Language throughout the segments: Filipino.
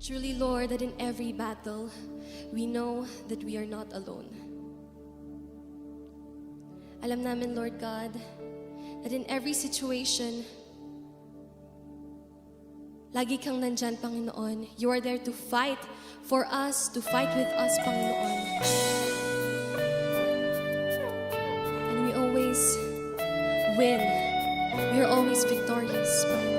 Truly, Lord, that in every battle, we know that we are not alone. Alam namin, Lord God, that in every situation, lagi kang nandyan, Panginoon. You are there to fight for us, to fight with us, Panginoon. And we always win. We are always victorious, Panginoon.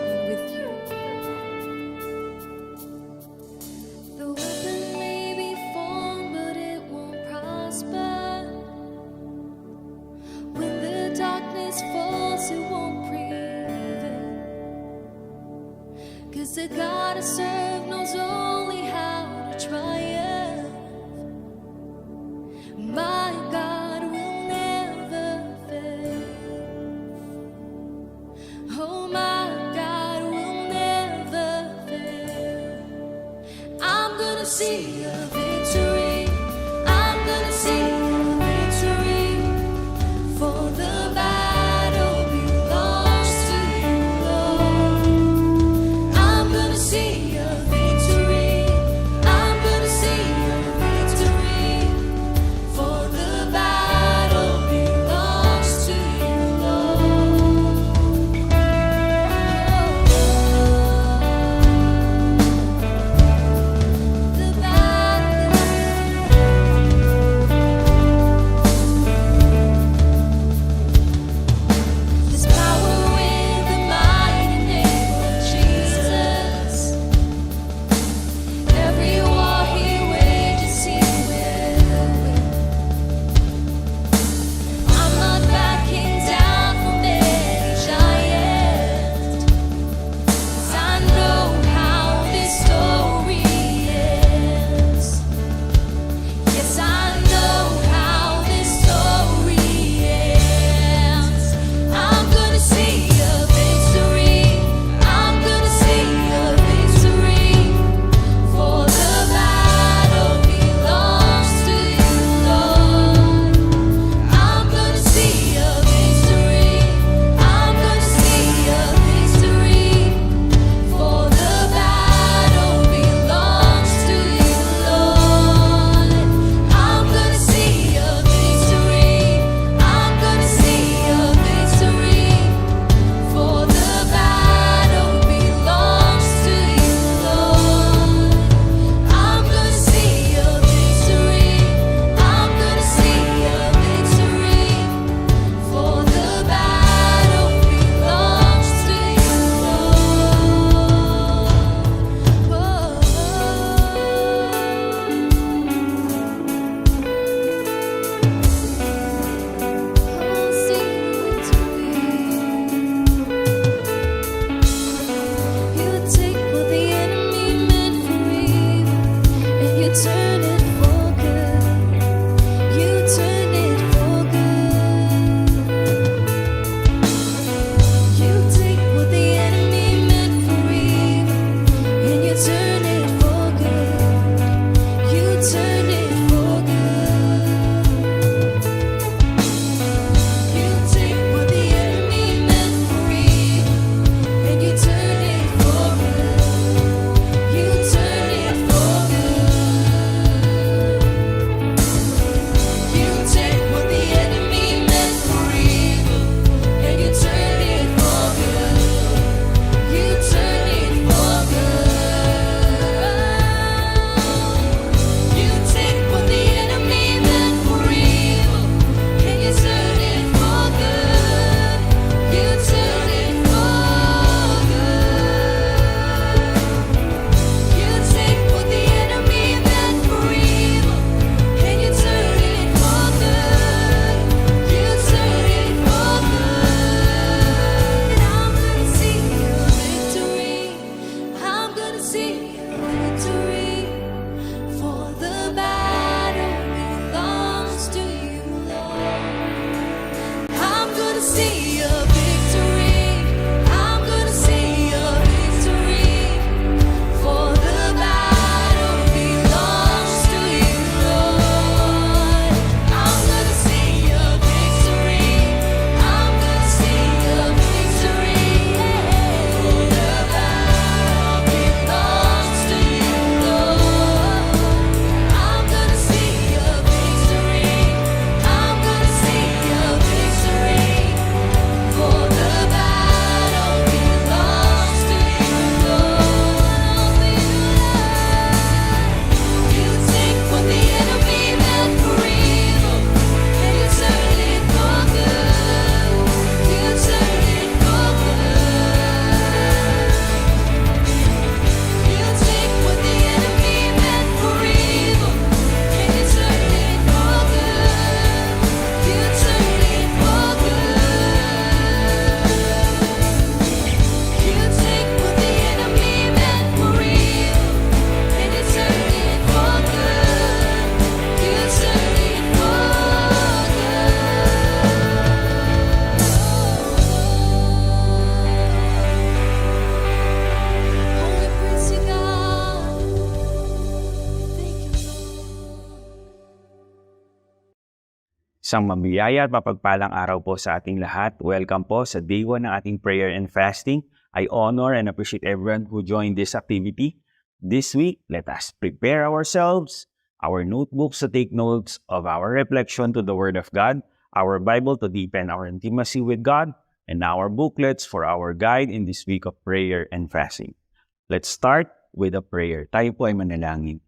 Isang mabiyaya at mapagpalang araw po sa ating lahat. Welcome po sa day 1 ng ating prayer and fasting. I honor and appreciate everyone who joined this activity. This week, let us prepare ourselves, our notebooks to take notes of our reflection to the Word of God, our Bible to deepen our intimacy with God, and our booklets for our guide in this week of prayer and fasting. Let's start with a prayer. Tayo po ay manalangin.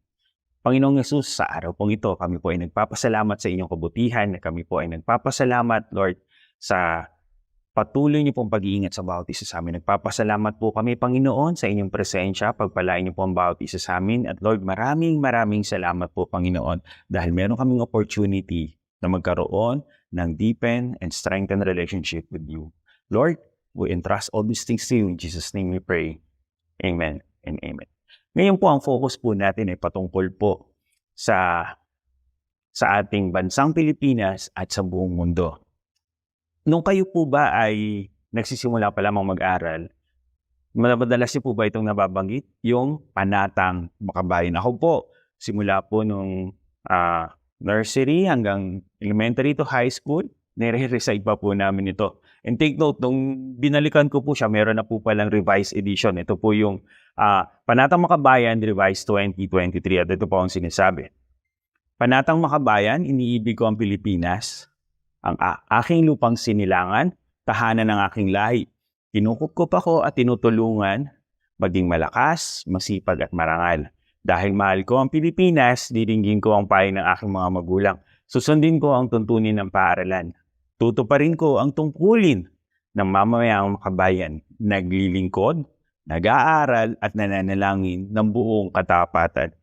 Panginoong Yesus, sa araw pong ito, kami po ay nagpapasalamat sa inyong kabutihan, kami po ay nagpapasalamat, Lord, sa patuloy niyo pong pag-iingat sa bawat isa sa amin. Nagpapasalamat po kami, Panginoon, sa inyong presensya, pagpalain niyo po ang bawat isa sa amin. At Lord, maraming maraming salamat po, Panginoon, dahil meron kaming opportunity na magkaroon ng deepen and strengthen relationship with you. Lord, we entrust all these things to you. In Jesus' name we pray. Amen and amen. Ngayon po, ang focus po natin ay patungkol po sa sa ating bansang Pilipinas at sa buong mundo. Nung kayo po ba ay nagsisimula pa lamang mag-aral, madalas po ba itong nababanggit? Yung panatang makabayan. Ako po, simula po nung ah, nursery hanggang elementary to high school, nire-recite pa po namin ito. And take note, nung binalikan ko po siya, meron na po palang revised edition. Ito po yung ah, Panatang Makabayan Revised 2023 at ito po ang sinasabi. Panatang Makabayan, iniibig ko ang Pilipinas, ang aking lupang sinilangan, tahanan ng aking lahi. Kinukup ako at tinutulungan, maging malakas, masipag at marangal. Dahil mahal ko ang Pilipinas, diringgin ko ang payo ng aking mga magulang. Susundin ko ang tuntunin ng paaralan. Tutuparin ko ang tungkulin ng mamamayang makabayan. Naglilingkod, nag-aaral at nananalangin ng buong katapatan.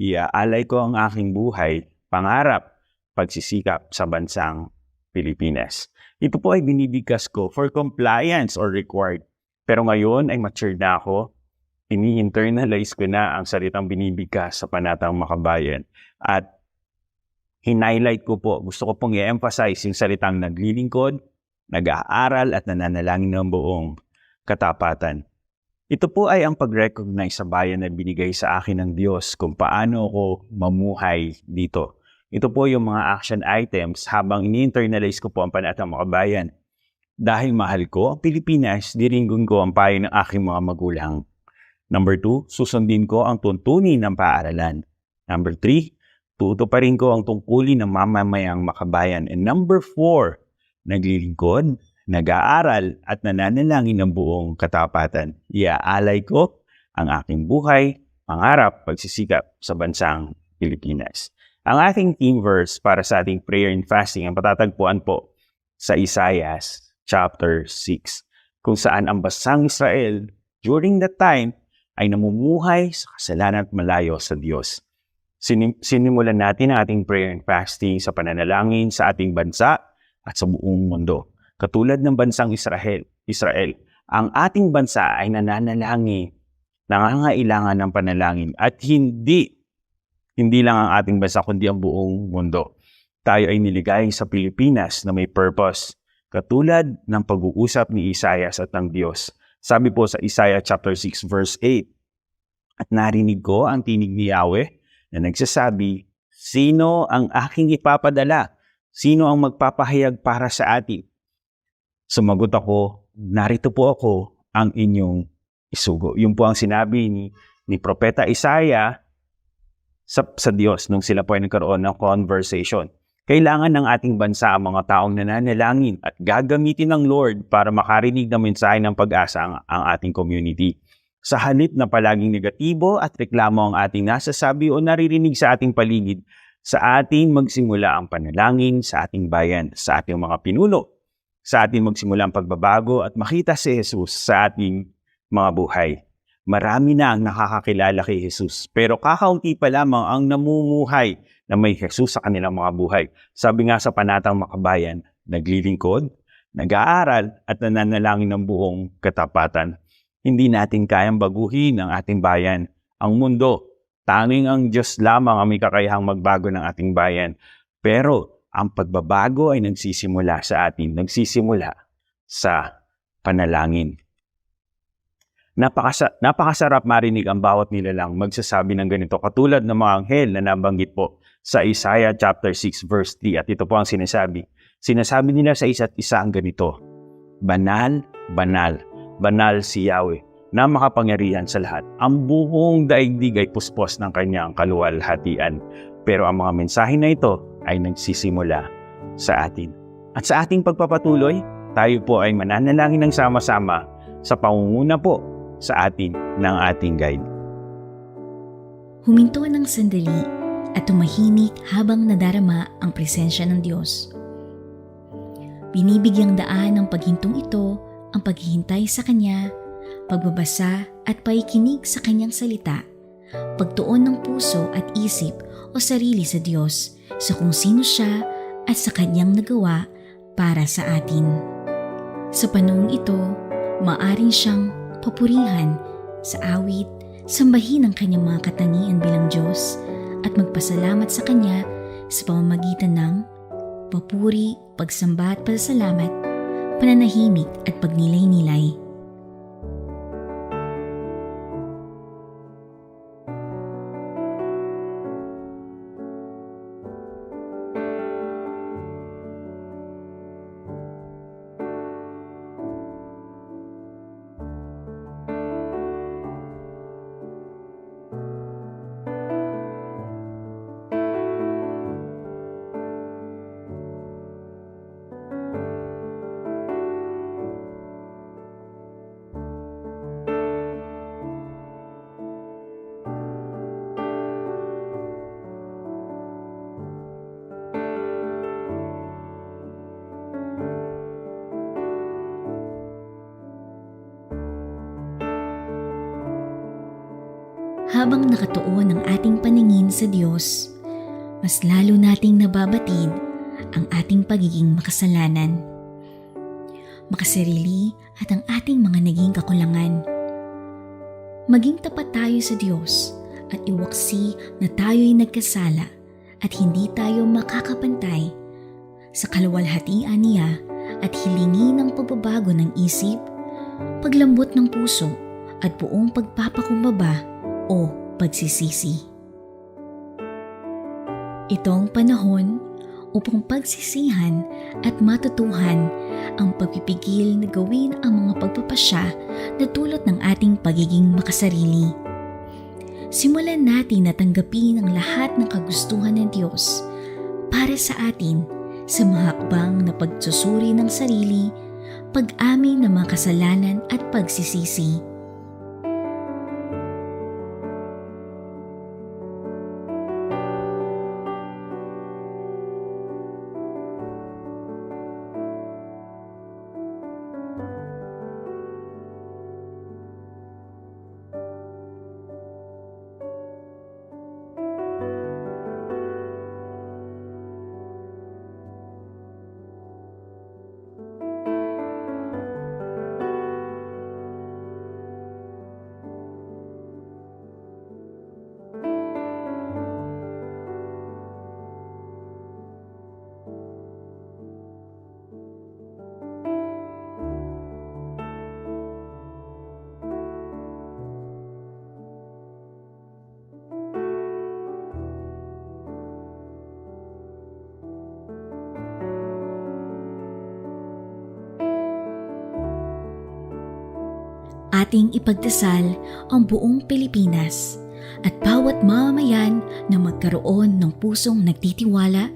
Iaalay ko ang aking buhay, pangarap, pagsisikap sa bansang Pilipinas. Ito po ay binibigkas ko for compliance or required. Pero ngayon ay matured na ako. Ini-internalize ko na ang salitang binibigkas sa panatang makabayan. At hinighlight ko po, gusto ko pong i-emphasize yung salitang naglilingkod, nag-aaral at nananalangin ng buong katapatan. Ito po ay ang pag-recognize sa bayan na binigay sa akin ng Diyos kung paano ako mamuhay dito. Ito po yung mga action items habang ini-internalize ko po ang panatang makabayan. Dahil mahal ko ang Pilipinas, diringgon ko ang payo ng aking mga magulang. Number two, susundin ko ang tuntunin ng paaralan. Number three, tutuparin ko ang tungkulin ng mamamayang makabayan. And number four, naglilingkod, nag-aaral at nananalangin ng buong katapatan. Iaalay ko ang aking buhay, pangarap, pagsisikap sa bansang Pilipinas. Ang ating theme verse para sa ating prayer and fasting ang patatagpuan po sa Isaiah chapter 6 kung saan ang basang Israel during that time ay namumuhay sa kasalanan at malayo sa Diyos. Sinim- sinimulan natin ang ating prayer and fasting sa pananalangin sa ating bansa at sa buong mundo. Katulad ng bansang Israel, Israel, ang ating bansa ay nananalangin, nangangailangan ng panalangin at hindi hindi lang ang ating bansa kundi ang buong mundo. Tayo ay niligay sa Pilipinas na may purpose, katulad ng pag-uusap ni Isaiah at ng Diyos. Sabi po sa Isaiah chapter 6 verse 8, At narinig ko ang tinig ni Yahweh na nagsasabi, Sino ang aking ipapadala? Sino ang magpapahayag para sa atin? Sumagot ako, narito po ako ang inyong isugo. Yun po ang sinabi ni, ni Propeta Isaiah sa, sa Diyos nung sila po ay nagkaroon ng conversation. Kailangan ng ating bansa ang mga taong nananalangin at gagamitin ng Lord para makarinig ng mensahe ng pag-asa ang, ang ating community. Sa halip na palaging negatibo at reklamo ang ating nasasabi o naririnig sa ating paligid, sa ating magsimula ang panalangin sa ating bayan, sa ating mga pinuno, sa ating magsimula ang pagbabago at makita si Jesus sa ating mga buhay. Marami na ang nakakakilala kay Jesus, pero kakaunti pa lamang ang namumuhay na may Jesus sa kanilang mga buhay. Sabi nga sa panatang makabayan, naglilingkod, nag-aaral at nananalangin ng buong katapatan. Hindi natin kayang baguhin ang ating bayan, ang mundo. Tanging ang Diyos lamang ang may kakayahang magbago ng ating bayan. Pero ang pagbabago ay nagsisimula sa atin, nagsisimula sa panalangin. Napakasa- napakasarap marinig ang bawat nilalang magsasabi ng ganito katulad ng mga anghel na nabanggit po sa Isaiah chapter 6 verse 3 at ito po ang sinasabi. Sinasabi nila sa isa't isa ang ganito, Banal, banal, banal si Yahweh na makapangyarihan sa lahat. Ang buong daigdig ay puspos ng kanyang kaluwalhatian. Pero ang mga mensahe na ito ay nagsisimula sa atin. At sa ating pagpapatuloy, tayo po ay mananalangin ng sama-sama sa pangunguna po sa atin ng ating guide. Huminto ng sandali at tumahimik habang nadarama ang presensya ng Diyos. Binibigyang daan ng paghintong ito ang paghihintay sa Kanya, pagbabasa at paikinig sa Kanyang salita, pagtuon ng puso at isip o sarili sa Diyos sa kung sino siya at sa Kanyang nagawa para sa atin. Sa panahong ito, maaring siyang papurihan sa awit, sambahin ang kanyang mga katangian bilang Diyos at magpasalamat sa Kanya sa pamamagitan ng papuri, pagsamba at pasalamat, pananahimik at pagnilay-nilay. Habang nakatuon ang ating paningin sa Diyos, mas lalo nating nababatid ang ating pagiging makasalanan, makasarili at ang ating mga naging kakulangan. Maging tapat tayo sa Diyos at iwaksi na tayo'y nagkasala at hindi tayo makakapantay sa kaluwalhatian niya at hilingi ng pagbabago ng isip, paglambot ng puso at buong pagpapakumbaba o pagsisisi. Itong panahon upang pagsisihan at matutuhan ang pagpipigil na gawin ang mga pagpapasya na dulot ng ating pagiging makasarili. Simulan natin na tanggapin ang lahat ng kagustuhan ng Diyos para sa atin sa mga hakbang na pagsusuri ng sarili, pag-amin ng mga kasalanan at pagsisisi. Ating ipagdasal ang buong Pilipinas at bawat mamamayan na magkaroon ng pusong nagtitiwala,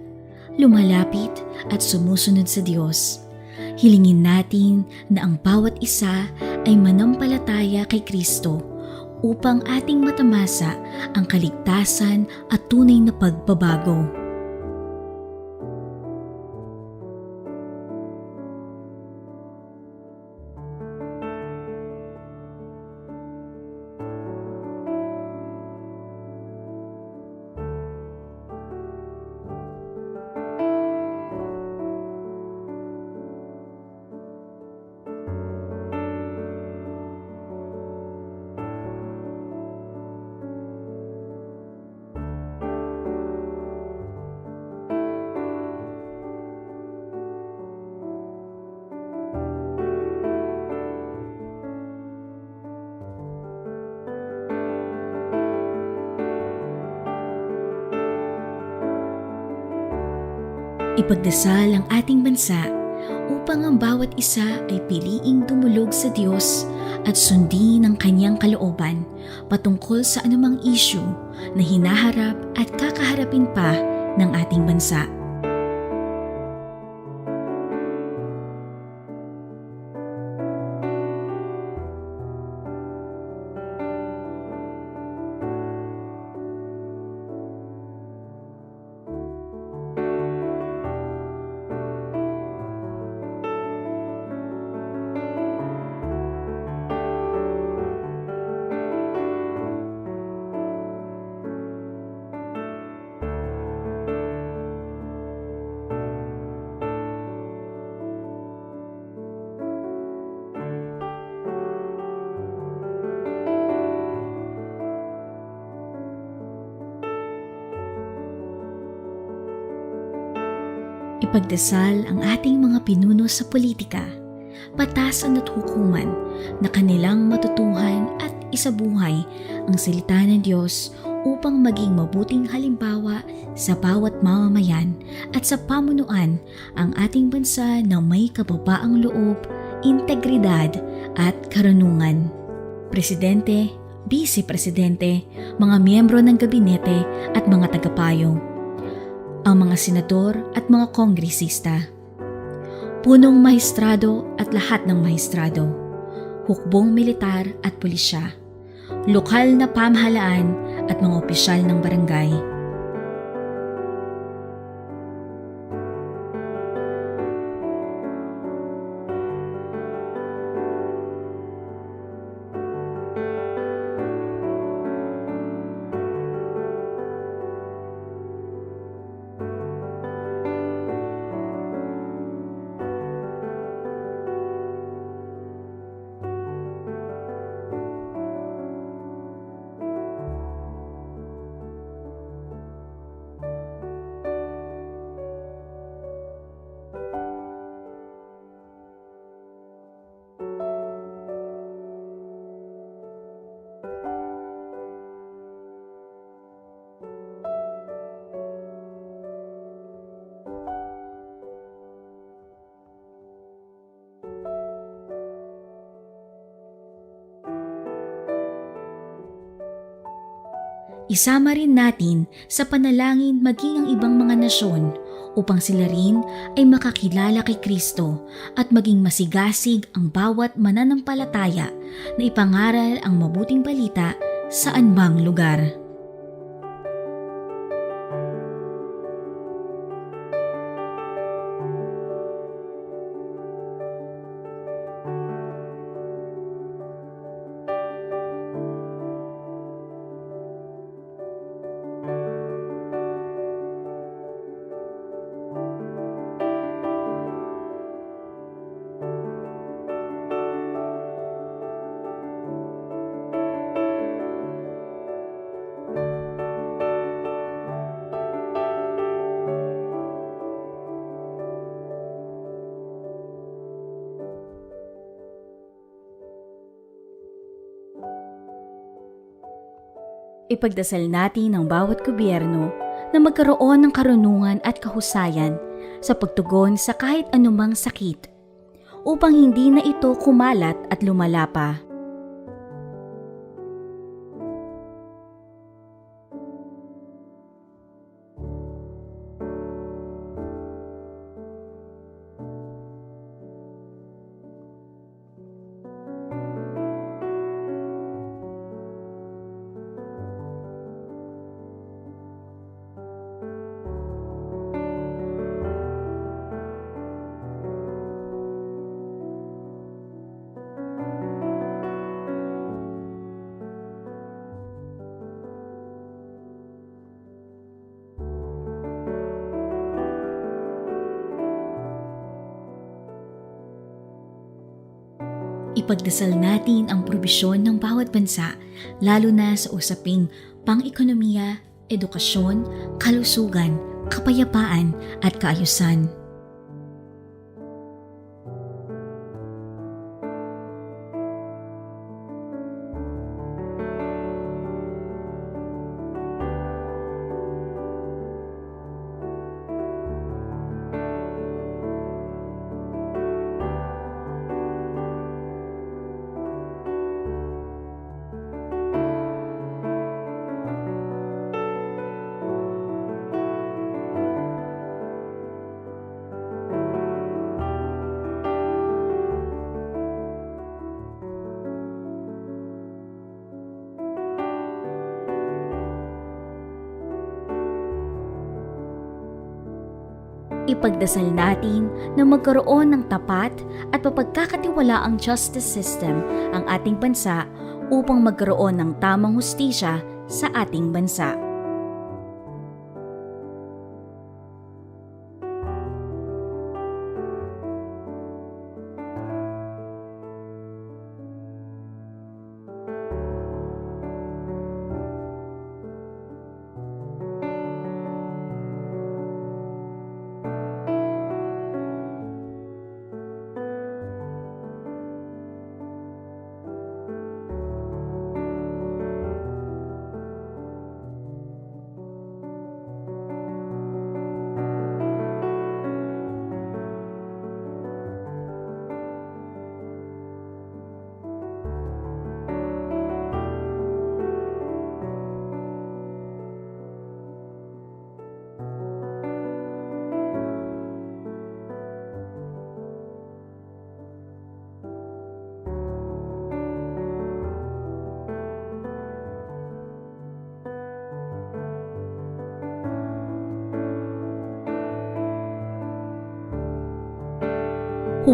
lumalapit at sumusunod sa Diyos. Hilingin natin na ang bawat isa ay manampalataya kay Kristo upang ating matamasa ang kaligtasan at tunay na pagbabago. Ipagdasal ang ating bansa upang ang bawat isa ay piliing dumulog sa Diyos at sundin ang kanyang kalooban patungkol sa anumang issue na hinaharap at kakaharapin pa ng ating bansa. Ipagdasal ang ating mga pinuno sa politika, patasan at hukuman na kanilang matutuhan at isabuhay ang salita ng Diyos upang maging mabuting halimbawa sa bawat mamamayan at sa pamunuan ang ating bansa na may kababaang loob, integridad at karunungan. Presidente, Vice Presidente, mga miyembro ng gabinete at mga tagapayo ang mga senador at mga kongresista, punong mahistrado at lahat ng mahistrado, hukbong militar at pulisya, lokal na pamahalaan at mga opisyal ng barangay. Isama rin natin sa panalangin maging ang ibang mga nasyon upang sila rin ay makakilala kay Kristo at maging masigasig ang bawat mananampalataya na ipangaral ang mabuting balita sa anbang lugar. Ipagdasal natin ang bawat gobyerno na magkaroon ng karunungan at kahusayan sa pagtugon sa kahit anumang sakit upang hindi na ito kumalat at lumala pa. Ipagdasal natin ang probisyon ng bawat bansa, lalo na sa usaping pang-ekonomiya, edukasyon, kalusugan, kapayapaan at kaayusan. Ipagdasal natin na magkaroon ng tapat at mapagkakatiwalaang justice system ang ating bansa upang magkaroon ng tamang hustisya sa ating bansa.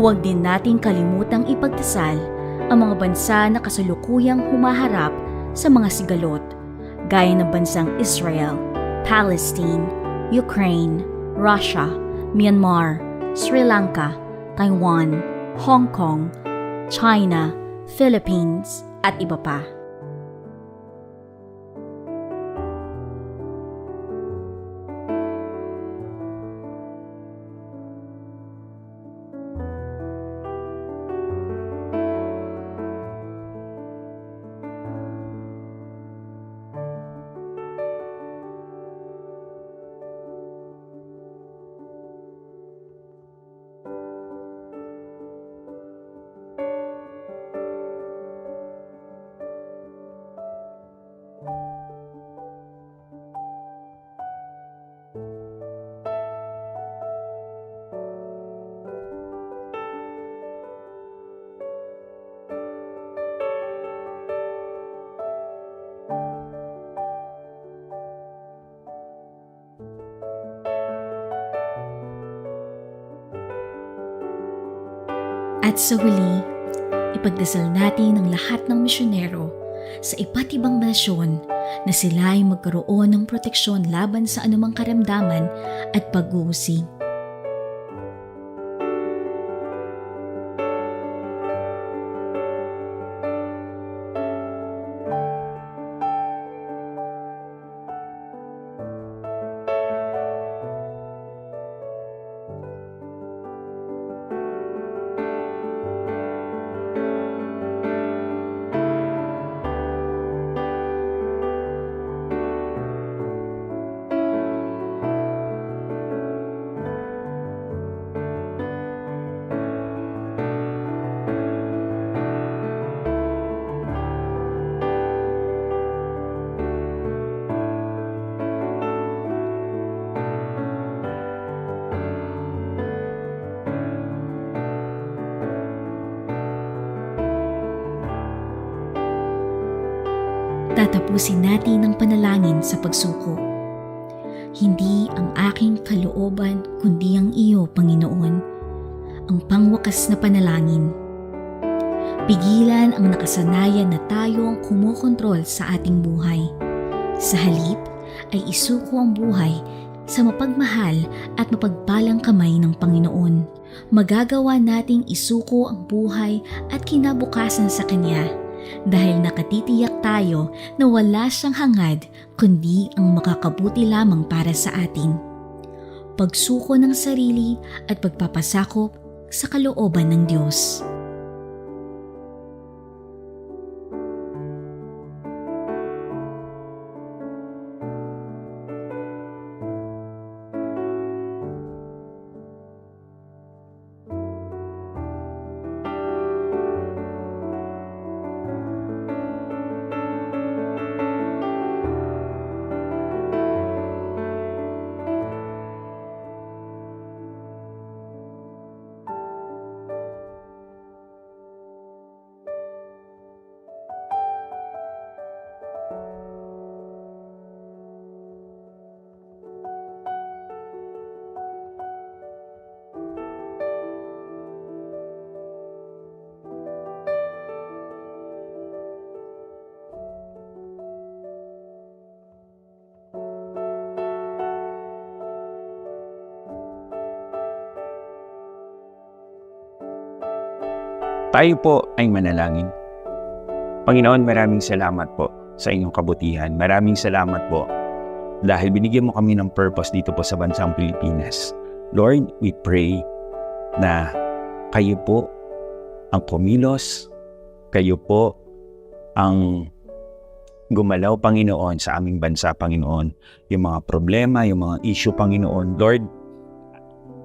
Huwag din nating kalimutang ipagdasal ang mga bansa na kasalukuyang humaharap sa mga sigalot, gaya ng bansang Israel, Palestine, Ukraine, Russia, Myanmar, Sri Lanka, Taiwan, Hong Kong, China, Philippines, at iba pa. At sa huli, ipagdasal natin ang lahat ng misyonero sa iba't ibang nasyon na sila ay magkaroon ng proteksyon laban sa anumang karamdaman at pag-uusig. Tatapusin natin ang panalangin sa pagsuko. Hindi ang aking kalooban kundi ang iyo, Panginoon, ang pangwakas na panalangin. Pigilan ang nakasanayan na tayo ang kumokontrol sa ating buhay. Sa halip ay isuko ang buhay sa mapagmahal at mapagpalang kamay ng Panginoon. Magagawa nating isuko ang buhay at kinabukasan sa Kanya dahil nakatitiyak tayo na wala siyang hangad kundi ang makakabuti lamang para sa atin. Pagsuko ng sarili at pagpapasakop sa kalooban ng Diyos. Tayo po ay manalangin. Panginoon, maraming salamat po sa inyong kabutihan. Maraming salamat po dahil binigyan mo kami ng purpose dito po sa bansang Pilipinas. Lord, we pray na kayo po ang kumilos, kayo po ang gumalaw, Panginoon, sa aming bansa, Panginoon. Yung mga problema, yung mga issue, Panginoon. Lord,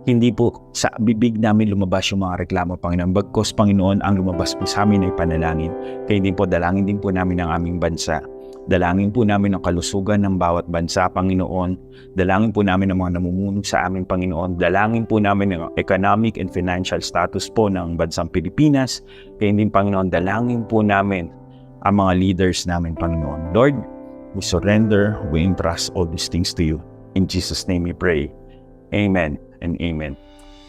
hindi po sa bibig namin lumabas yung mga reklamo, Panginoon. Bagkos, Panginoon, ang lumabas po sa amin ay panalangin. Kaya din po, dalangin din po namin ang aming bansa. Dalangin po namin ang kalusugan ng bawat bansa, Panginoon. Dalangin po namin ang mga namumuno sa aming Panginoon. Dalangin po namin ang economic and financial status po ng bansang Pilipinas. Kaya din, Panginoon, dalangin po namin ang mga leaders namin, Panginoon. Lord, we surrender, we entrust all these things to you. In Jesus' name we pray. Amen and amen.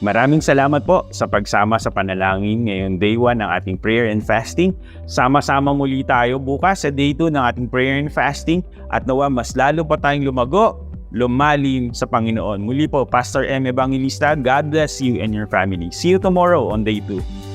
Maraming salamat po sa pagsama sa panalangin ngayon day 1 ng ating prayer and fasting. Sama-sama muli tayo bukas sa day 2 ng ating prayer and fasting at nawa mas lalo pa tayong lumago, lumalim sa Panginoon. Muli po, Pastor M. Evangelista, God bless you and your family. See you tomorrow on day 2.